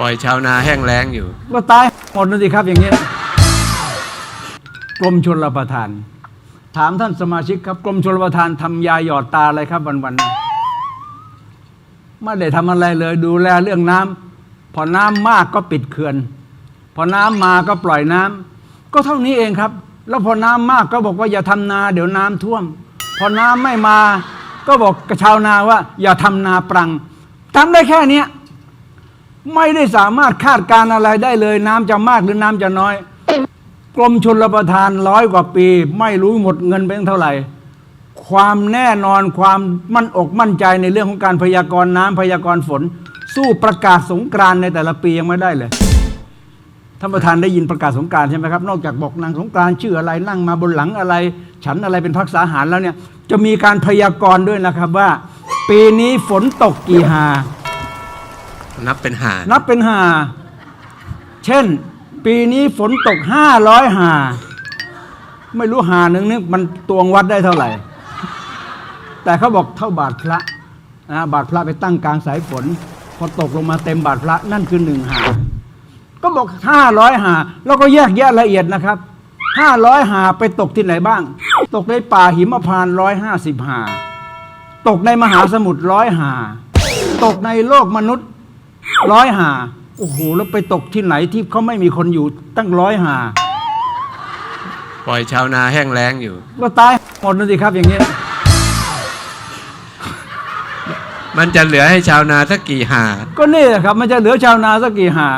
ปล่อยชาวนาแห้งแล้งอยู่ ก็ตายหมดนะสิครับอย่างนี้กรมชลประทาน ถามท่านสมาชิกครับกรมชลประทานทำยาหยอดตาอะไรครับวันๆไม่ได้ทำอะไรเลย ดูแลเรื่องน้ำพอน้ำมากก็ปิดเขื่อน พอน้ำมาก็ปล่อยน้ำก็เท่านี้เองครับ แล้วพอน้ำมากก็บอกว่าอย่าทำนา เดี๋ยวน้ำท่วม พอน้ำไม่มา ก็บอกกับชาวนาว่า อย่าทำนาปรังทำได้แค่เนี้ย ไม่ได้สามารถคาดการณ์อะไรได้เลย น้ำจะมากหรือน้ำจะน้อย กรมชลประทานร้อยกว่าปี ไม่รู้หมดเงินไปเท่าไหร่ ความแน่นอนความมั่นอกมั่นใจในเรื่องของการพยากรณ์น้ำพยากรณ์ฝน สู้ประกาศสงกรานในแต่ละปียังไม่ได้เลยท่านประธานได้ยินประกาศสงกานต์ใช่ไหมครับ นอกจากบอกนางสงกานต์ชื่ออะไรนั่งมาบนหลังอะไร ฉันอะไรเป็นพักษาหารแล้วเนี่ย จะมีการพยากรณ์ด้วยนะครับว่า ปีนี้ฝนตกกี่หา นับเป็นหานับเป็นหา เช่น ปีนี้ฝนตกห้าร้อยหา ไม่รู้หาหนึ่งนี่มันตวงวัดได้เท่าไหร่ แต่เขาบอกเท่าบาทพระนะบาทพระไปตั้งกลางสายฝน พอตกลงมาเต็มบาทพระนั่นคือหนึ่งหา ก็บอกห้าร้อยหา แล้วก็แยกแยะละเอียดนะครับห้าร้อยหาไปตกที่ไหนบ้าง ตกในป่าหิมพานร้อยห้าสิบหา ตกในมหาสมุทรร้อยหา ตกในโลกมนุษย์ ร้อยหาโอ้โหแล้วไปตกที่ไหนที่เขาไม่มีคนอยู่ตั้งร้อยหาปล่อยชาวนาแห้งแล้งอยู่ ก็ตายหมดนะสิครับอย่างนี้มันจะเหลือให้ชาวนาสักกี่หา ก็นี่แหละครับ มันจะเหลือชาวนาสักกี่หา